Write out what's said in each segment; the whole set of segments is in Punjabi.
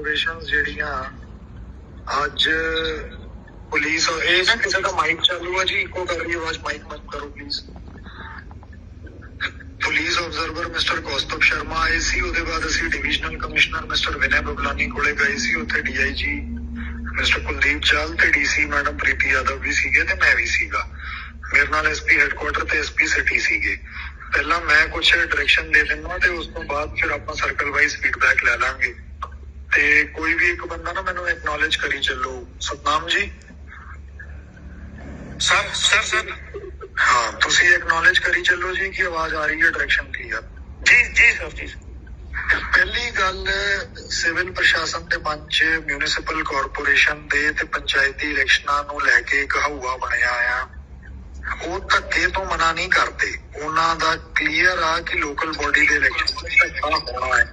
ਆਬਜ਼ਰਵੇਸ਼ਨਸ ਜਿਹੜੀਆਂ ਅੱਜ ਪੁਲਿਸ ਇਹ ਨਾ ਕਿਸੇ ਦਾ ਮਾਈਕ ਚਾਲੂ ਹੈ ਜੀ, ਇੱਕੋ ਕਰ ਰਹੀ ਆਵਾਜ਼ ਮਾਈਕ ਬੰਦ ਕਰੋ please police observer mister Kaustav Sharma ਆਏ ਸੀ, ਉਹਦੇ ਬਾਅਦ ਅਸੀਂ divisional commissioner mister Vinay Bablani ਕੋਲੇ ਗਏ ਸੀ, ਉੱਥੇ ਡੀਆਈਜੀ ਮਿਸਟਰ ਕੁਲਦੀਪ ਚਾਲ ਤੇ ਡੀਸੀ ਮੈਡਮ ਪ੍ਰੀਤੀ ਯਾਦਵ ਵੀ ਸੀਗੇ ਤੇ ਮੈਂ ਵੀ ਸੀਗਾ। ਮੇਰੇ ਨਾਲ ਐਸਪੀ ਹੈੱਡਕੁਆਟਰ ਤੇ ਐਸਪੀ ਸਿਟੀ ਸੀਗੇ। ਪਹਿਲਾਂ ਮੈਂ ਕੁਝ ਡਾਇਰੈਕਸ਼ਨ ਦੇ ਦਿੰਦਾ ਤੇ ਉਸ ਤੋਂ ਬਾਅਦ ਫਿਰ ਆਪਾਂ ਸਰਕਲ ਵਾਈਜ਼ ਫੀਡਬੈਕ ਲੈ ਲਾਂਗੇ। ਤੇ ਕੋਈ ਵੀ ਇੱਕ ਬੰਦਾ ਨਾ ਮੈਨੂੰ ਐਕਨੋਲਜ ਕਰੀ ਚੱਲੋ। Satnam ji. Sir sir sir. ਹਾਂ ਤੁਸੀਂ ਐਕਨੋਲਜ ਕਰੀ ਚੱਲੋ ਜੀ ਕਿ ਆਵਾਜ਼ ਆ ਰਹੀ ਹੈ ਡਾਇਰੈਕਸ਼ਨ ਕਲੀਅਰ ਜੀ ਜੀ ਸਰ ਜੀ। ਪਹਿਲੀ ਗੱਲ ਸਿਵਲ ਪ੍ਰਸ਼ਾਸਨ ਦੇ ਮੰਚ ਮਿਊਨਿਸਪਲ ਕਾਰਪੋਰੇਸ਼ਨ ਦੇ ਤੇ ਪੰਚਾਇਤੀ ਇਲੈਕਸ਼ਨਾਂ ਨੂੰ ਲੈ ਕੇ ਇੱਕ ਹਊਆ ਬਣਿਆ ਆ। ਉਹ ਧੱਕੇ ਤੋਂ ਮਨਾ ਨਹੀਂ ਕਰਦੇ। ਉਹਨਾਂ ਦਾ ਕਲੀਅਰ ਆ ਕਿ ਲੋਕਲ ਬੋਡੀ ਦੇ ਇਲੈਕਸ਼ਨ ਧੱਕਾ ਹੋਣਾ ਹੈ।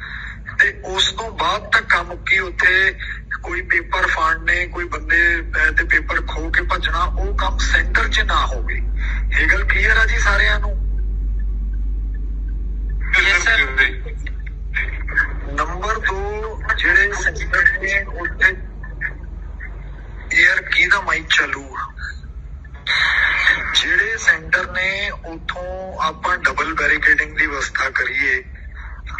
ਤੇ ਉਸ ਤੋਂ ਬਾਅਦ ਧੱਕਾ ਮੁੱਕੀ ਉੱਥੇ ਕੋਈ ਪੇਪਰ ਫਾੜਨੇ ਕੋਈ ਬੰਦੇ ਤੇ ਪੇਪਰ ਖੋ ਕੇ ਭੱਜਣਾ ਉਹ ਕੰਮ ਸੈਂਟਰ 'ਚ ਨਾ ਹੋਵੇ। ਇਹ ਗੱਲ ਕਲੀਅਰ ਆ ਜੀ ਸਾਰਿਆਂ ਨੂੰ? ਨੰਬਰ 2 ਜਿਹੜੇ ਸੈਂਟਰ ਨੇ ਉੱਥੇ 에ਅਰ ਕੀ ਦਾ ਮਾਈਕ ਚਾਲੂ ਆ? ਜਿਹੜੇ ਸੈਂਟਰ ਨੇ ਉਥੋਂ ਆਪਾਂ ਡਬਲ ਬੈਰੀਕੇਡਿੰਗ ਦੀ ਵਿਵਸਥਾ ਕਰੀਏ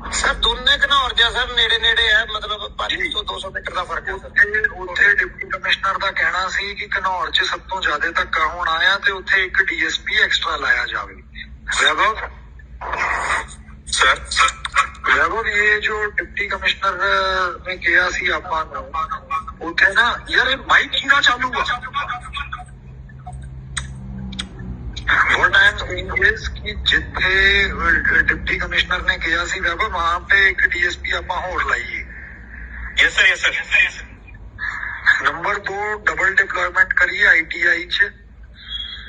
ਸਰ ਦੋਨੇ ਘਨੌਰ ਜਾਂ ਸਰ ਨੇੜੇ ਨੇੜੇ ਹੈ ਮਤਲਬ 5 ਤੋਂ 200 ਮੀਟਰ ਦਾ ਫ਼ਰਕ ਹੈ ਸਰ ਉੱਥੇ ਉੱਥੇ ਡਿਪਟੀ ਕਮਿਸ਼ਨਰ ਦਾ ਕਹਿਣਾ ਸੀ ਕਿ ਘਨੌਰ 'ਚ ਸਭ ਤੋਂ ਜ਼ਿਆਦਾ ਧੱਕਾ ਹੋਣਾ ਆ ਤੇ ਉੱਥੇ ਇੱਕ ਡੀਐਸਪੀ ਐਕਸਟਰਾ ਲਾਇਆ ਜਾਵੇ ਵੈਭਵ ਸਰ ਵੈਭਵ ਇਹ ਜੋ ਡਿਪਟੀ ਕਮਿਸ਼ਨਰ ਨੇ ਕਿਹਾ ਸੀ ਆਪਾਂ ਨੂੰ ਉੱਥੇ ਨਾ ਯਾਰ ਇਹ ਮਾਈਕ ਕਿਹਦਾ ਚਾਲੂ ਆ what I am saying is ਕਿ ਜਿੱਥੇ ਅਹ, ਡਿਪਟੀ ਕਮਿਸ਼ਨਰ ਨੇ ਕਿਹਾ ਸੀ ਵੈਭਵ ਵਹਾਂ पे ਇੱਕ ਡੀਐਸਪੀ ਆਪਾਂ ਹੋਰ ਲਾਈਏ yes sir yes sir number 2 double deployment ਕਰੀਏ ਆਈਟੀਆਈ ਚ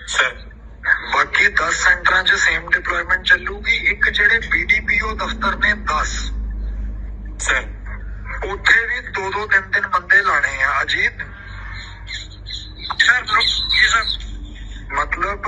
ਸਰ ਬਾਕੀ 10 ਸੈਂਟਰਾਂ 'ਚ ਸੇਮ ਡਿਪਲੋਇਮੈਂਟ ਚੱਲੂਗੀ ਇੱਕ ਜਿਹੜੇ ਬੀਡੀਪੀਓ ਦਫ਼ਤਰ ਨੇ 10 ਸਰ ਉੱਥੇ ਵੀ ਦੋ ਦੋ ਤਿੰਨ ਤਿੰਨ ਬੰਦੇ ਲਾਣੇ ਆ ਅਜੀਤ ਸਰ ਜੀ ਸਰ ਮਤਲਬ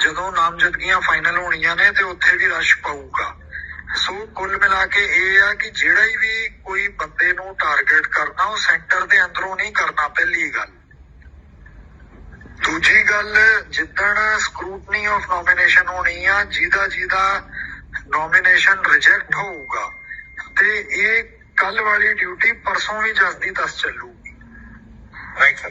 ਜਦੋਂ ਨਾਮਜ਼ਦਗੀਆਂ ਫਾਈਨਲ ਹੋਣੀਆਂ ਨੇ ਤੇ ਉੱਥੇ ਵੀ ਰਸ਼ ਪਊਗਾ। ਸੋ ਕੁੱਲ ਮਿਲਾ ਕੇ ਇਹ ਆ ਕਿ ਜਿਹੜਾ ਵੀ ਕੋਈ ਬੰਦੇ ਨੂੰ ਟਾਰਗੇਟ ਕਰਨਾ, ਉਹ ਸੈਂਟਰ ਦੇ ਅੰਦਰੋਂ ਨਹੀਂ ਕਰਨਾ ਪਹਿਲੀ ਗੱਲ। ਦੂਜੀ ਗੱਲ, ਜਿੱਦਣ ਸਕਰੂਟਨੀ ਆਫ ਨੋਮੀਨੇਸ਼ਨ ਹੋਣੀ ਆ, ਜਿਹਦਾ ਜਿਹਦਾ ਨੋਮੀਨੇਸ਼ਨ ਰਿਜੈਕਟ ਹੋਊਗਾ, ਤੇ ਇਹ ਕੱਲ ਵਾਲੀ ਡਿਊਟੀ ਪਰਸੋਂ ਵੀ ਜਸਦੀ ਦੱਸ ਚੱਲੂਗੀ। ਰਾਈਟ ਸਰ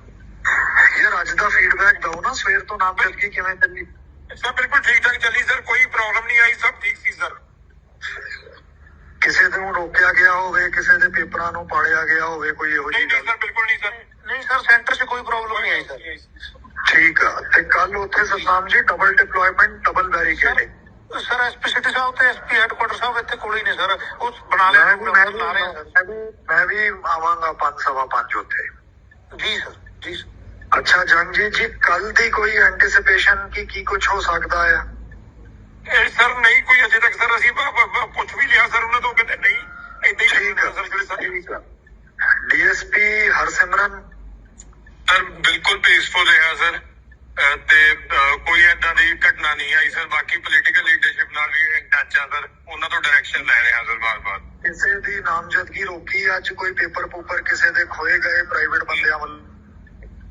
ਦਾ ਫੀਡਬੈਕ ਦਿਓ ਨਾ ਸਵੇਰ ਤੋਂ ਨਾਮਜ਼ਦਗੀ ਕਿਵੇਂ ਚੱਲੀ ਸਭ ਬਿਲਕੁਲ ਠੀਕ ਠਾਕ ਚੱਲੀ ਸਰ ਕੋਈ ਪ੍ਰੋਬਲਮ ਨਹੀਂ ਆਈ ਸਭ ਠੀਕ ਸੀ ਸਰ ਕਿਸੇ ਨੂੰ ਰੋਕਿਆ ਗਿਆ ਹੋਵੇ ਕਿਸੇ ਦੇ ਪੇਪਰਾਂ ਨੂੰ ਪਾੜਿਆ ਗਿਆ ਹੋਵੇ ਕੋਈ ਇਹੋ ਨਹੀਂ ਜਿਹੀ ਨਹੀਂ ਗੱਲ ਸਰ ਬਿਲਕੁਲ ਨਹੀਂ ਸਰ ਨਹੀਂ ਸਰ ਸੈਂਟਰ 'ਚ ਕੋਈ ਪ੍ਰੋਬਲਮ ਨਹੀਂ ਆਈ ਸਰ ਠੀਕ ਆ ਤੇ ਕੱਲ ਉੱਥੇ Satnam ji double deployment double barricading sir SP city ਸਾਹਿਬ ਤੇ ਐਸਪੀ ਹੈਡਕੁਆਟਰ ਸਾਹਿਬ ਇੱਥੇ ਕੋਲ ਹੀ ਨੇ ਸਰ ਉਹ ਬਣਾ ਮੈਂ ਲਿਆ ਵੀ ਮੈਂ ਬਣਾ ਰਹੇ ਆ ਸਰ ਵੀ ਮੈਂ ਵੀ ਆਵਾਂਗਾ ਪੰਜ ਸਵਾ ਪੰਜ ਉੱਥੇ ਜੀ ਸਰ ਜੀ ਸਰ ਅੱਛਾ ਜੰਗਜੀਤ ਜੀ ਕੱਲ ਦੀ ਕੋਈ ਐਂਟੀਸਿਪੇਸ਼ਨ ਕਿ ਕੀ ਕੁਝ ਹੋ ਸਕਦਾ ਆ? ਇਹ ਸਰ ਨਹੀਂ ਕੋਈ ਅਜੇ ਤੱਕ ਸਰ ਅਸੀਂ ਪੁੱਛ ਵੀ ਲਿਆ ਸਰ ਉਹਨਾਂ ਤੋਂ ਕਹਿੰਦੇ ਨਹੀਂ। ਏਦਾਂ ਹੀ ਠੀਕ ਆ। ਸਰ ਜਿਹੜੇ ਸਰ। ਡੀਐਸਪੀ ਹਰਸਿਮਰਨ? ਸਰ ਬਿਲਕੁਲ ਪੀਸਫੁਲ ਰਿਹਾ ਸਰ। ਤੇ ਕੋਈ ਏਦਾਂ ਦੀ ਘਟਨਾ ਨਹੀਂ ਆਈ ਸਰ। ਬਾਕੀ ਪੋਲੀਟੀਕਲ ਲੀਡਰਸ਼ਿਪ ਨਾਲ ਵੀ ਇਨ ਟੱਚ ਆ ਸਰ। ਉਹਨਾਂ ਤੋਂ ਡਾਇਰੈਕਸ਼ਨ ਲੈ ਰਹੇ ਹਾਂ ਸਰ ਬਾਰ-ਬਾਰ ਕਿਸੇ ਦੀ ਨਾਮਜ਼ਦਗੀ ਰੋਕੀ ਅੱਜ ਕੋਈ ਪੇਪਰ ਪੂਪਰ ਕਿਸੇ ਦੇ ਖੋਏ ਗਏ ਪ੍ਰਾਈਵੇਟ ਬੰਦਿਆਂ ਵੱਲ?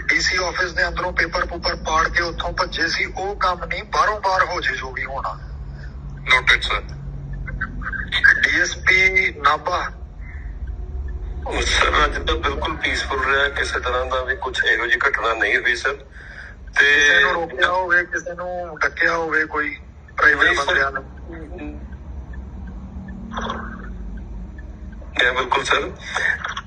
ਡੀਸੀ ਆਫਿਸ ਦੇ ਅੰਦਰੋਂ ਪੇਪਰ ਪੂਪਰ ਪਾੜ ਕੇ ਉੱਥੋਂ ਭੱਜੇ ਸੀ ਉਹ ਕੰਮ ਨਹੀਂ ਬਾਹਰੋਂ ਬਾਹਰ ਹੋ ਜੇ ਜੋ ਵੀ ਹੋਣਾ। Noted sir DSP Nabha. Sir ਅੱਜ ਤਾਂ ਬਿਲਕੁਲ ਪੀਸਫੁਲ ਰਿਹਾ ਕਿਸੇ ਤਰ੍ਹਾਂ ਦਾ ਵੀ ਕੁਝ ਇਹੋ ਜਿਹੀ ਘਟਨਾ ਨਹੀਂ ਹੋਈ ਸਰ। ਤੇ ਕਿਸੇ ਨੂੰ ਰੋਕਿਆ ਹੋਵੇ ਕਿਸੇ ਨੂੰ ਡੱਕਿਆ ਹੋਵੇ ਕੋਈ ਪ੍ਰਾਈਵੇਟ। ਬੰਦਿਆਂ ਨੇ। ਬਿਲਕੁਲ ਸਰ।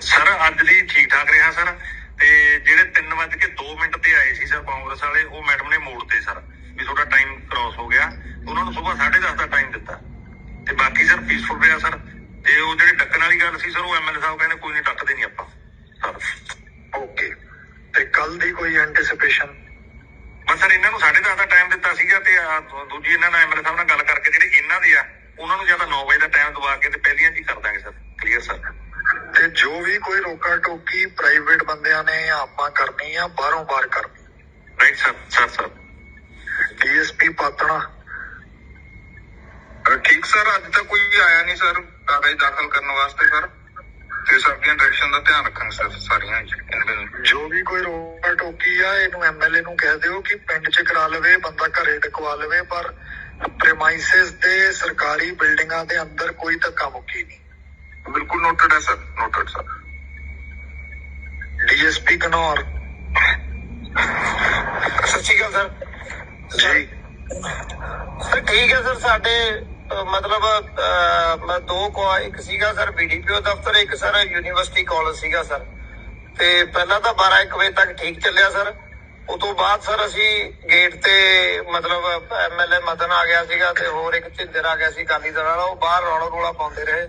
Sir, ਅੱਜ ਲਈ ਠੀਕ ਠਾਕ ਰਿਹਾ ਸਰ? ਤੇ ਜਿਹੜੇ 3 ਵਜੇ ਕੇ 2 ਮਿੰਟ ਤੇ ਆਏ ਸੀ ਸਰ ਕਾਂਗਰਸ ਵਾਲੇ, ਉਹ ਮੈਡਮ ਨੇ ਮੋੜਤੇ ਸਰ, ਵੀ ਤੁਹਾਡਾ ਟਾਈਮ ਕ੍ਰਾਸ ਹੋ ਗਿਆ। ਉਹਨਾਂ ਨੂੰ ਸਵੇਰ 10:30 ਦਾ ਟਾਈਮ ਦਿੱਤਾ। ਤੇ ਬਾਕੀ ਸਰ ਪੀਸਫੁਲ ਰਿਹਾ ਸਰ। ਤੇ ਉਹ ਜਿਹੜੀ ਡੱਕਣ ਵਾਲੀ ਗੱਲ ਸੀ ਸਰ, ਉਹ ਐਮਐਲਏ ਸਾਹਿਬ ਕਹਿੰਦੇ ਕੋਈ ਨਹੀਂ ਡੱਕਦੇ ਨਹੀਂ ਆਪਾਂ। ਸਰ ਓਕੇ ਤੇ ਕੱਲ ਦੀ ਕੋਈ ਐਂਟੀਸਿਪੇਸ਼ਨ ਬਸ ਸਰ, ਇਹਨਾਂ ਨੂੰ 10:30 ਦਾ ਟਾਈਮ ਦਿੱਤਾ ਸੀਗਾ ਤੇ ਦੂਜੀ ਇਹਨਾਂ ਨਾਲ ਐਮਐਲਏ ਸਾਹਿਬ ਨਾਲ ਗੱਲ ਕਰਕੇ ਜਿਹੜੇ ਇਹਨਾਂ ਦੇ ਆ, ਉਹਨਾਂ ਨੂੰ ਜ਼ਿਆਦਾ 9 ਵਜੇ ਦਾ ਟਾਈਮ ਦਵਾ ਕੇ ਤੇ ਪਹਿਲੀਆਂ ਚ ਕਰ ਦਾਂਗੇ ਸਰ। ਕਲੀਅਰ ਸਰ ਤੇ ਜੋ ਵੀ ਕੋਈ ਰੋਕਾ ਟੋਕੀ ਪ੍ਰਾਈਵੇਟ ਬੰਦਿਆਂ ਨੇ ਆਪਾਂ ਕਰਨੀ ਆ ਬਾਹਰੋਂ ਬਾਹਰ ਕਰਨੀ right sir sir sir. DSP Patran. ਠੀਕ ਸਰ ਅੱਜ ਤੱਕ ਕੋਈ ਆਇਆ ਨਹੀਂ ਸਰ ਕਾਗਜ਼ ਦਾਖਲ ਕਰਨ ਵਾਸਤੇ ਸਰ। ਤੇ ਸਭ ਦੀਆਂ ਡਾਇਰੈਕਸ਼ਨ ਦਾ ਧਿਆਨ ਰੱਖਾਂਗੇ ਸਰ ਸਾਰੀਆਂ ਜੋ ਵੀ ਕੋਈ ਰੋਕਾ ਟੋਕੀ ਆ ਇਹਨੂੰ ਐਮਐਲਏ ਨੂੰ ਕਹਿ ਦਿਓ ਕਿ ਪਿੰਡ 'ਚ ਕਰਾ ਲਵੇ ਬੰਦਾ ਘਰੇ ਟਕਵਾ ਲਵੇ ਪਰ ਪ੍ਰੈਮਾਈਸਿਸ ਦੇ ਸਰਕਾਰੀ ਬਿਲਡਿੰਗਾਂ ਦੇ ਅੰਦਰ ਕੋਈ ਧੱਕਾ ਮੁੱਕੀ ਨਹੀਂ। ਬਿਲਕੁਲ ਨੋਟਡ ਹੈ sir noted sir DSP Kanaur ਸਤਿ ਸ਼੍ਰੀ ਅਕਾਲ ਸਰ ਜੀ। ਸਰ ਠੀਕ ਹੈ ਸਰ ਸਾਡੇ ਮਤਲਬ ਦੋ ਕੋ ਇੱਕ ਸੀਗਾ ਸਰ ਬੀਡੀਪੀਓ ਦਫ਼ਤਰ ਇੱਕ ਸਰ ਯੂਨੀਵਰਸਿਟੀ ਕਾਲਜ ਸੀਗਾ ਸਰ। ਤੇ ਪਹਿਲਾਂ ਤਾਂ 12 1 ਵਜੇ ਤੱਕ ਠੀਕ ਚੱਲਿਆ ਸਰ। ਉਸ ਤੋਂ ਬਾਅਦ ਸਰ ਅਸੀਂ ਗੇਟ ਤੇ ਮਤਲਬ ਐਮਐਲਏ ਮਦਨ ਆ ਗਿਆ ਸੀਗਾ ਤੇ ਹੋਰ ਇੱਕ ਝਿੰਦਰ ਆ ਗਿਆ ਸੀ ਕਾਲੀ ਵਾਲਾ। ਉਹ ਬਾਹਰ ਰੌਲਾ ਰੋਲਾ ਪਾਉਂਦੇ ਰਹੇ।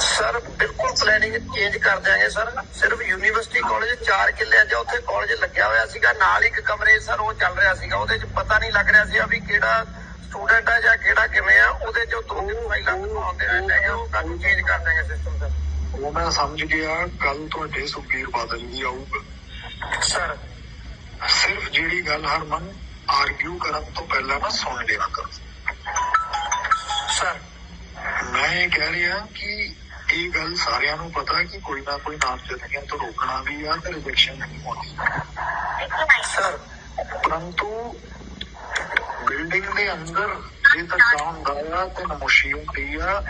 ਸਰ ਬਿਲਕੁਲ ਪਲੈਨਿੰਗ ਚੇਂਜ ਕਰ ਦਿਆਂਗੇ ਸਰ ਸਿਰਫ ਯੂਨੀਵਰਸਿਟੀ ਕਾਲਜ 4 ਕਿੱਲੇ ਅੱਜ ਉੱਥੇ ਕਾਲਜ ਲੱਗਿਆ ਹੋਇਆ ਸੀਗਾ ਨਾਲ ਇੱਕ ਕਮਰੇ ਸਰ ਉਹ ਚੱਲ ਰਿਹਾ ਸੀਗਾ ਉਹਦੇ 'ਚ ਪਤਾ ਨਹੀਂ ਲੱਗ ਰਿਹਾ ਸੀ ਵੀ ਕਿਹੜਾ ਸਟੂਡੈਂਟ ਆ ਜਾਂ ਕਿਹੜਾ ਕਿਵੇਂ ਆ ਉਹਦੇ 'ਚੋਂ ਦੋ ਤਿੰਨ ਫਾਈਲਾਂ ਬਣਾਉਂਦੇ ਰਹਿੰਦੇ ਹੈਗੇ ਉਹ ਕੱਲ ਚੇਂਜ ਕਰ ਦਿਆਂਗੇ ਸਿਸਟਮ ਸਰ ਉਹ ਮੈਂ ਸਮਝ ਗਿਆ ਕੱਲ ਤੁਹਾਡੇ ਸੁਖਬੀਰ ਬਾਦਲ ਵੀ ਆਊਗਾ ਸਰ ਸਿਰਫ ਜਿਹੜੀ ਗੱਲ ਹਰਮਨ ਆਰਗੂ ਕਰਨ ਤੋਂ ਪਹਿਲਾਂ ਨਾ ਸੁਣ ਲਿਆ ਕਰੋ ਸਰ ਮੈਂ ਇਹ ਕਹਿ ਰਿਹਾ ਕਿ ਇਹ ਗੱਲ ਸਾਰਿਆਂ ਨੂੰ ਪਤਾ ਕਿ ਕੋਈ ਨਾ ਕੋਈ ਨਾਮਜ਼ਦਗੀਆਂ ਤੋਂ ਰੋਕਣਾ ਵੀ ਆ ਤੇ ਰਿਜੈਕਸ਼ਨ ਨਹੀਂ ਹੋਣੀ। ਸਰ ਪਰੰਤੂ ਬਿਲਡਿੰਗ ਦੇ ਅੰਦਰ ਜੇ ਧੱਕਾ ਹੁੰਦਾ ਆ ਤੇ ਨਮੋਸ਼ੀ ਹੁੰਦੀ ਆ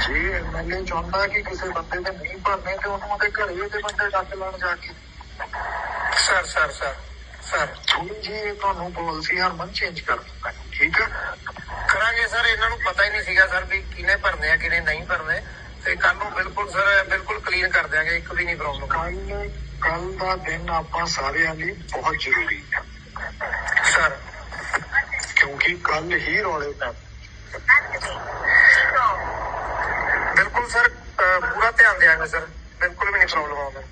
ਜੇ ਐਮਐਲਏ ਚਾਹੁੰਦਾ ਕਿ ਕਿਸੇ ਬੰਦੇ ਦੇ ਨਹੀਂ ਭਰਨੇ ਤੇ ਉਹਨੂੰ ਉਹਦੇ ਘਰੇ ਦੇ ਬੰਦੇ ਡੱਕ ਲੈਣ ਜਾ ਕੇ। ਸਰ ਸਰ ਸਰ ਸਰ ਥੋੜੀ ਜੀ ਇਹ ਤੁਹਾਨੂੰ ਪਾਲਿਸੀ ਹਰਮਨ ਚੇਂਜ ਕਰ ਦਿੱਤਾ ਠੀਕ ਹੈ ਕਰਾਂਗੇ ਸਰ ਇਹਨਾਂ ਨੂੰ ਪਤਾ ਹੀ ਨਹੀਂ ਸੀਗਾ ਸਰ ਵੀ ਕਿਹਨੇ ਭਰਨੇ ਆ ਕਿਹਨੇ ਨਹੀਂ ਭਰਨੇ। ਤੇ ਕੱਲ ਨੂੰ ਬਿਲਕੁਲ ਸਰ ਬਿਲਕੁਲ ਕਲੀਨ ਕਰ ਦਿਆਂਗੇ ਇੱਕ ਵੀ ਨਹੀਂ ਪ੍ਰੋਬਲਮ ਕੱਲ ਕੱਲ ਦਾ ਦਿਨ ਆਪਾਂ ਸਾਰਿਆਂ ਲਈ ਬਹੁਤ ਜ਼ਰੂਰੀ ਹੈ। ਸਰ। ਕਿਉਂਕਿ ਕੱਲ ਹੀ ਰੌਲੇ ਪੈ ਬਿਲਕੁਲ ਸਰ ਪੂਰਾ ਧਿਆਨ ਦਿਆਂਗੇ ਸਰ। ਬਿਲਕੁਲ ਵੀ ਨਹੀਂ ਪ੍ਰੋਬਲਮ ਆਉਂਦਾ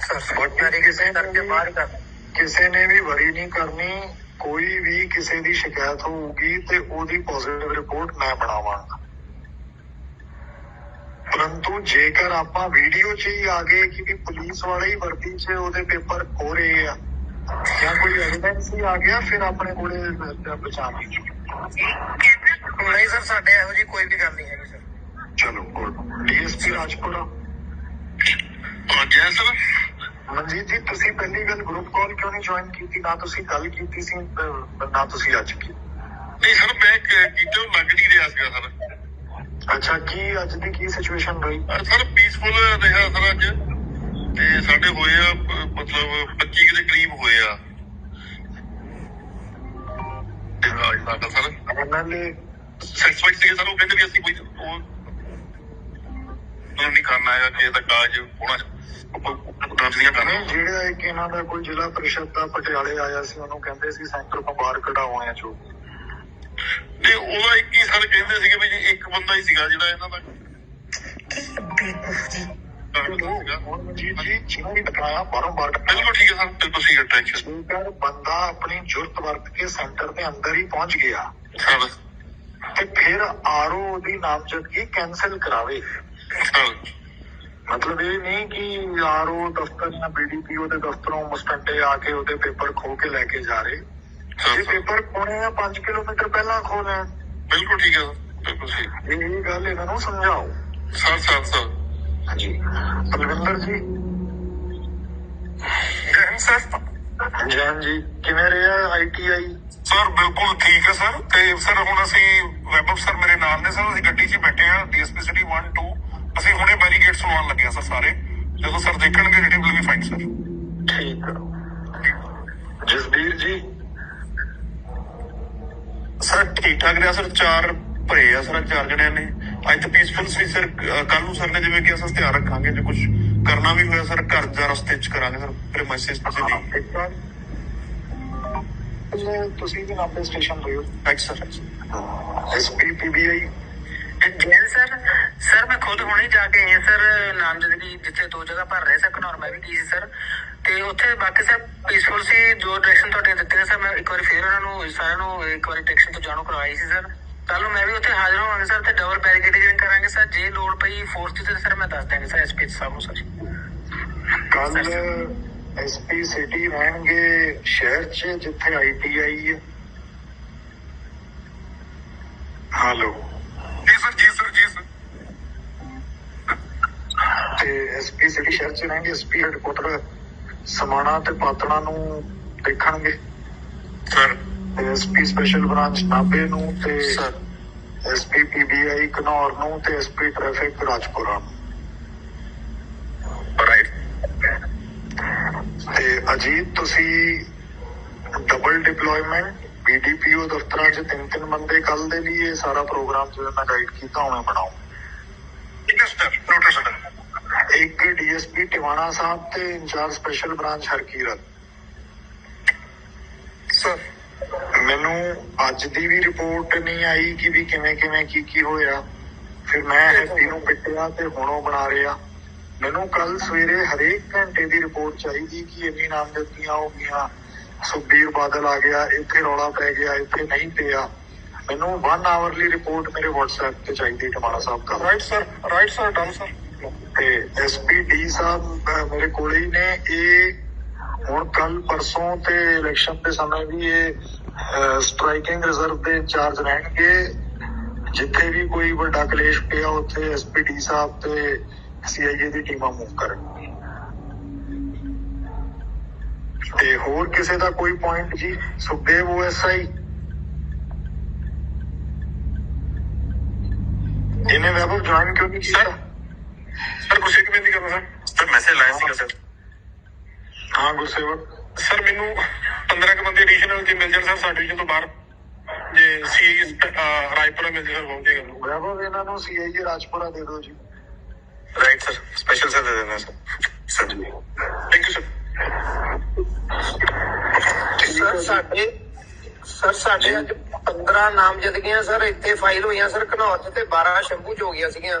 ਸਰ ਮੇਰੀ ਕਿਸੇ ਕਰਕੇ ਬਾਹਰ ਕਰ ਕਿਸੇ ਨੇ ਵੀ ਵਰੀ ਨਹੀਂ ਕਰਨੀ ਕੋਈ ਵੀ ਕਿਸੇ ਦੀ ਸ਼ਿਕਾਇਤ ਹੋਊਗੀ ਤੇ ਉਹਦੀ ਪੋਜ਼ਿਟਿਵ ਰਿਪੋਰਟ ਮੈਂ ਬਣਾਵਾਂਗਾ। ਪਰੰਤੂ ਜੇਕਰ ਆਪਾਂ ਵੀਡੀਓ 'ਚ ਹੀ ਆ ਗਏ ਕਿ ਵੀ ਪੁਲਿਸ ਵਾਲੇ ਹੀ ਵਰਦੀ 'ਚ ਉਹਦੇ ਪੇਪਰ ਖੋ ਰਹੇ ਆ ਜਾਂ ਕੋਈ ਐਵੀਡੈਂਸ ਹੀ ਆ ਗਿਆ ਫਿਰ ਆਪਣੇ ਕੋਲੇ ਬਚਾ ਲਈ ਨਹੀਂ ਸਰ ਸਾਡੇ ਇਹੋ ਜੀ ਕੋਈ ਵੀ ਗੱਲ ਨਹੀਂ ਹੈਗੀ ਸਰ ਚਲੋ ਗੁੱਡ ਡੀਐਸਪੀ ਰਾਜਪੁਰਾ ਜੈ ਸਰ ਮਨਜੀਤ ਜੀ ਤੁਸੀਂ ਪਹਿਲੀ ਗੱਲ ਗਰੁੱਪ ਕਾਲ ਕਿਉਂ ਨਹੀਂ ਜੁਆਇਨ ਕੀਤੀ ਨਾ ਤੁਸੀਂ ਕੱਲ ਕੀਤੀ ਸੀ ਅਹ, ਨਾ ਤੁਸੀਂ ਅੱਜ ਕੀਤੀ ਨਹੀਂ ਸਰ ਮੈਂ ਕ- ਕਿਤੇ ਉਹ ਲੱਗ ਨਹੀਂ ਰਿਹਾ ਸੀਗਾ ਸਰ ਅੱਛਾ ਕੀ ਅੱਜ ਦੀ ਕੀ ਸਿਚੁਏਸ਼ਨ ਰਹੀ? ਸਰ ਪੀਸਫੁਲ ਰਿਹਾ ਸਰ ਅੱਜ। ਤੇ ਸਾਡੇ ਹੋਏ ਆ ਮਤਲਬ 25 ਦੇ ਕਰੀਬ ਹੋਏ ਆ। ਤੇ ਅੱਜ ਤੱਕ ਸਰ। ਐਮਐਲਏ ਸੈਟੀਸਫਾਈਡ ਸੀਗੇ ਸਰ ਉਹ ਕਹਿੰਦੇ ਵੀ ਅਸੀਂ ਕੋਈ ਉਹ ਉਹ ਨਹੀਂ ਕਰਨਾ ਹੈਗਾ ਕਿ ਇਹਦਾ ਕਾਜ ਹੋਣਾ। ਜਿਹੜਾ ਇੱਕ ਇਹਨਾਂ ਦਾ ਕੋਈ ਜ਼ਿਲ੍ਹਾ ਪ੍ਰੀਸ਼ਦ ਦਾ ਪਟਿਆਲੇ ਆਇਆ ਸੀ ਉਹਨੂੰ ਕਹਿੰਦੇ ਸੀ ਸੈਂਟਰ ਤੋਂ ਬਾਹਰ ਕਢਾਉਣੇ ਆ ਜੋ। ਤੇ ਉਹਦਾ ਇੱਕ ਹੀ ਸਰ ਕਹਿੰਦੇ ਸੀਗੇ ਵੀ ਜੀ ਇੱਕ ਬੰਦਾ ਹੀ ਸੀਗਾ ਜਿਹੜਾ ਇਹਨਾਂ ਦਾ। ਜੀ ਬਾਰੰਬਾਰ ਬਿਲਕੁਲ ਠੀਕ ਹੈ ਸਰ ਤੇ ਤੁਸੀਂ ਟੈਨਸ਼ਨ ਜੇਕਰ ਬੰਦਾ ਆਪਣੀ ਜੁਰਤ ਵਰਤ ਕੇ ਸੈਂਟਰ ਦੇ ਅੰਦਰ ਹੀ ਪਹੁੰਚ ਗਿਆ ਸਰ। ਤੇ ਫਿਰ ਆਰਓ ਦੀ ਨਾਮਜ਼ਦਗੀ ਕੈਨਸਲ ਕਰਾਵੇ। ਸਰ। ਮਤਲਬ ਇਹ ਨਹੀਂ ਕਿ ਆਰਓ ਦਫ਼ਤਰ ਜਾਂ ਬੀਡੀਪੀਓ ਦੇ ਦਫ਼ਤਰੋਂ ਮੁਸਟੰਡੇ ਆ ਕੇ ਉਹਦੇ ਪੇਪਰ ਖੋ ਕੇ ਲੈ ਕੇ ਜਾ ਰਹੇ। ਜੇ ਪੇਪਰ ਖੋਣੇ ਆ 5 ਕਿਲੋਮੀਟਰ ਪਹਿਲਾਂ ਖੋ ਲੈਣ ਬਿਲਕੁਲ ਠੀਕ ਹੈ ਬਿਲਕੁਲ ਸਹੀ। ਇਹ ਗੱਲ ਇਹਨਾਂ ਨੂੰ ਸਮਝਾਓ। Sir sir sir. ਹਾਂਜੀ। ਬਲਵਿੰਦਰ ਜੀ। ਗ੍ਰਹਿਣ ਸਰ। ਜੈਨ ਜੀ ਕਿਵੇਂ ਰਿਹਾ ਆਈਟੀਆਈ ਸਰ ਬਿਲਕੁਲ ਠੀਕ ਹੈ ਸਰ। ਤੇ ਸਰ ਹੁਣ ਅਸੀਂ ਵੈਬ ਅਫਸਰ ਮੇਰੇ ਨਾਲ ਨੇ ਸਰ। ਅਸੀਂ ਗੱਡੀ 'ਚ ਬੈਠੇ ਆ ਡੀਐਸਪੀ ਸਿਟੀ 1 2 ਅਸੀਂ ਹੁਣੇ ਬੈਰੀਗੇਡਸ ਲਵਾਉਣ ਲੱਗੇ ਆ ਸਰ ਸਾਰੇ। ਜਦੋਂ sir ਦੇਖਣਗੇ writing will be fine sir. ਠੀਕ ਜਸਬੀਰ ਜੀ। ਸਰ ਠੀਕ ਠਾਕ ਰਿਹਾ ਸਰ ਚਾਰ ਭਰੇ ਆ ਸਰ ਚਾਰ ਜਣਿਆਂ ਨੇ। ਅੱਜ ਤਾਂ ਪੀਸਫੁਲ ਸੀ ਸਰ ਕੱਲ ਨੂੰ ਸਰ ਨੇ ਜਿਵੇਂ ਕਿ ਅਸੀਂ ਧਿਆਨ ਰੱਖਾਂਗੇ ਜੇ ਕੁਝ ਕਰਨਾ ਵੀ ਹੋਇਆ ਸਰ ਘਰ ਦਾ ਰਸਤੇ 'ਚ ਕਰਾਂਗੇ ਸਰ ਪ੍ਰੈਮਾਈਸਿਸ ਤੇ ਨਹੀਂ ਤੁਸੀਂ- ਤੁਸੀਂ ਵੀ ਨਾਪੇ ਸਟੇਸ਼ਨ ਰਹੇ ਹੋ। Thanks sir SP PBI Jain sir sir ਮੈਂ ਖੁਦ ਹੁਣੇ ਜਾ ਕੇ ਆਇਆ ਸਰ ਨਾਮਜ਼ਦਗੀ ਜਿੱਥੇ ਦੋ ਜਗ੍ਹਾ ਭਰ ਰਹੇ ਸਰ ਘਨੌਰ ਮੈਂ ਵੀ ਗਈ ਸੀ ਸਰ। ਤੇ ਉੱਥੇ ਬਾਕੀ ਸਰ ਪੀਸਫੁਲ ਸੀ ਜੋ ਡਾਇਰੈਕਸ਼ਨ ਤੁਹਾਡੀਆਂ ਦਿੱਤੀਆਂ ਸਰ ਮੈਂ ਇੱਕ ਵਾਰੀ ਫੇਰ ਉਹਨਾਂ ਨੂੰ ਸਾਰਿਆਂ ਨੂੰ ਇੱਕ ਵਾਰੀ ਡਾਇਰੈਕਸ਼ਨ ਤੋਂ ਜਾਣੂ ਕਰਵਾਈ ਸੀ ਸਰ। ਕੱਲ ਨੂੰ ਮੈਂ ਵੀ ਉੱਥੇ ਹਾਜ਼ਰ ਹੋਵਾਂਗੇ ਸਰ ਤੇ ਡਬਲ ਬੈਰੀਕੇਡਿੰਗ ਕਰਾਂਗੇ ਸਰ। ਜੇ ਲੋੜ ਪਈ ਫੋਰਸ ਦੀ ਤੇ ਸਰ ਮੈਂ ਦੱਸ ਦਾਂਗੇ ਸਰ ਐਸਪੀ ਸਾਹਿਬ ਨੂੰ ਸਰ। ਕੱਲ ਐਸਪੀ ਸਿਟੀ ਰਹਿਣਗੇ ਸ਼ਹਿਰ 'ਚ ਜਿੱਥੇ ਆਈਟੀਆਈ ਹੈ। ਹੈਲੋ ਜੀ ਸਰ ਜੀ ਸਰ ਜੀ ਸਰ। ਤੇ ਐਸਪੀ ਸਿਟੀ ਸ਼ਹਿਰ 'ਚ ਰਹਿਣਗੇ ਐਸਪੀ ਹੈਡਕੁਆਟਰ ਸਮਾਣਾ ਤੇ ਪਾਤਣਾ ਨੂੰ ਦੇਖਣਗੇ। ਸਰ। ਐਸਪੀ ਸਪੈਸ਼ਲ ਬ੍ਰਾਂਚ ਨਾਭੇ ਨੂੰ ਤੇ ਸਰ। ਐਸਪੀ ਪੀਬੀਆਈ ਘਨੌਰ ਨੂੰ ਤੇ ਐਸਪੀ ਟ੍ਰੈਫਿਕ ਰਾਜਪੁਰਾ ਨੂੰ। ਰਾਈਟ ਤੇ ਅਜੀਤ ਤੁਸੀਂ ਡਬਲ ਡਿਪਲੋਇਮੈਂਟ ਬੀਡੀਪੀਓ ਦਫ਼ਤਰਾਂ 'ਚ ਤਿੰਨ ਤਿੰਨ ਬੰਦੇ ਕੱਲ ਦੇ ਲਈ ਇਹ ਸਾਰਾ ਪ੍ਰੋਗਰਾਮ ਜਿਵੇਂ ਮੈਂ ਗਾਈਡ ਕੀਤਾ ਉਵੇਂ ਬਣਾਓ। ਠੀਕ ਹੈ ਸਰ ਨੋਟਿਸ ਇੱਕ ਡੀਐਸਪੀ ਟਿਵਾਣਾ ਸਾਹਿਬ ਤੇ in charge special branch Harkirat. Sir. ਮੈਨੂੰ ਅੱਜ ਦੀ ਵੀ ਰਿਪੋਰਟ ਨਹੀਂ ਆਈ ਕਿ ਵੀ ਕਿਵੇਂ ਕਿਵੇਂ ਕੀ ਕੀ ਹੋਇਆ। ਫਿਰ ਮੈਂ ਹੈਪੀ ਨੂੰ ਪਿੱਟਿਆ ਤੇ ਹੁਣ ਉਹ ਬਣਾ ਰਿਹਾ। ਮੈਨੂੰ ਕੱਲ ਸਵੇਰੇ ਹਰੇਕ ਘੰਟੇ ਦੀ ਰਿਪੋਰਟ ਚਾਹੀਦੀ ਕਿ ਇੰਨੀ ਨਾਮਜ਼ਦਗੀਆਂ ਹੋ ਗਈਆਂ। ਸੁਖਬੀਰ ਬਾਦਲ ਆ ਗਿਆ ਇੱਥੇ ਰੌਲਾ ਪੈ ਗਿਆ ਇੱਥੇ ਨਹੀਂ ਪਿਆ। ਮੈਨੂੰ 1 ਆਵਰਲੀ ਰਿਪੋਰਟ ਮੇਰੇ WhatsApp ਤੇ ਚਾਹੀਦੀ ਟਮਾਣਾ ਸਾਹਿਬ ਕੱਲ right sir right sir done sir ਤੇ ਐਸਪੀ ਡੀ ਸਾਹਿਬ ਮੇਰੇ ਕੋਲੇ ਹੀ ਨੇ। ਇਹ ਹੁਣ ਕੱਲ ਪਰਸੋਂ ਤੇ ਇਲੈਕਸ਼ਨ ਦੇ ਸਮੇਂ ਵੀ ਇਹ ਸਟ੍ਰਾਈਕਿੰਗ ਰਿਜ਼ਰਵ ਦੇ ਇੰਚਾਰਜ ਰਹਿਣਗੇ। ਜਿੱਥੇ ਵੀ ਕੋਈ ਵੱਡਾ ਕਲੇਸ਼ ਪਿਆ, ਉੱਥੇ ਐਸਪੀ ਡੀ ਸਾਹਿਬ ਤੇ ਸੀਆਈਏ ਦੀ ਟੀਮਾਂ ਮੂਵ ਕਰਨਗੀਆਂ। ਤੇ ਹੋਰ ਕਿਸੇ ਦਾ ਕੋਈ ਪੁਆਇੰਟ ਜੀ? ਸੁਖਦੇਵ ਓਐਸਆਈ ਇਹਨੇ ਵੈਬਲ ਜੁਆਇਨ ਕਿਉਂ ਨਹੀਂ ਕੀਤਾ? ਸਰ ਕੁਛ ਇੱਕ ਬੇਨਤੀ ਕਰਨਾ ਸਰ? ਸਰ ਮੈਸੇਜ ਲਾਇਆ ਸੀਗਾ ਸਰ। ਹਾਂ ਗੁਰਸੇਵਕ ਸਰ ਮੈਨੂੰ 15 ਕੁ ਬੰਦੇ ਐਡੀਸ਼ਨਲ ਜੇ ਮਿਲ ਜਾਣ ਸਰ ਸਾਡੇ ਤੋਂ ਬਾਹਰ ਜੇ ਸੀ ਰਾਇਪੁਰਾ ਮਿਲ ਜਾਣ ਹੋ ਜਾਏਗਾ ਵੈਭਵ ਇਹਨਾਂ ਨੂੰ ਸੀਆਈਏ ਰਾਜਪੁਰਾ ਦੇ ਦਿਓ ਜੀ। ਰਾਈਟ ਸਰ ਸਪੈਸ਼ਲ ਸਰ ਦੇ ਦੇਣਾ sir sir thank you sir sir ਸਾਡੇ ਸਰ ਸਾਡੇ ਅੱਜ 15 ਨਾਮਜ਼ਦਗੀਆਂ ਸਰ ਇੱਥੇ ਫਾਈਲ ਹੋਈਆਂ ਸਰ ਘਨੌਰ 'ਚ ਤੇ 12 ਸ਼ੰਭੂ 'ਚ ਹੋ ਗਈਆਂ ਸੀਗੀਆਂ।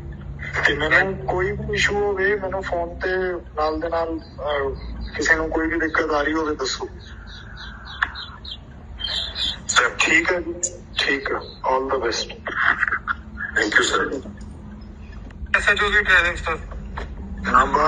ਤੇ ਮੈਨੂੰ ਕੋਈ ਵੀ ਇਸ਼ੂ ਹੋਵੇ ਮੈਨੂੰ ਫੋਨ ਤੇ ਨਾਲ ਦੇ ਨਾਲ ਅਹ, ਕਿਸੇ ਨੂੰ ਕੋਈ ਵੀ ਦਿੱਕਤ ਆ ਰਹੀ ਹੋਵੇ ਦੱਸੋ। ਸਰ ਠੀਕ ਹੈ ਜੀ? ਠੀਕ ਹੈ। All the best thank you sir SHO the presence sir number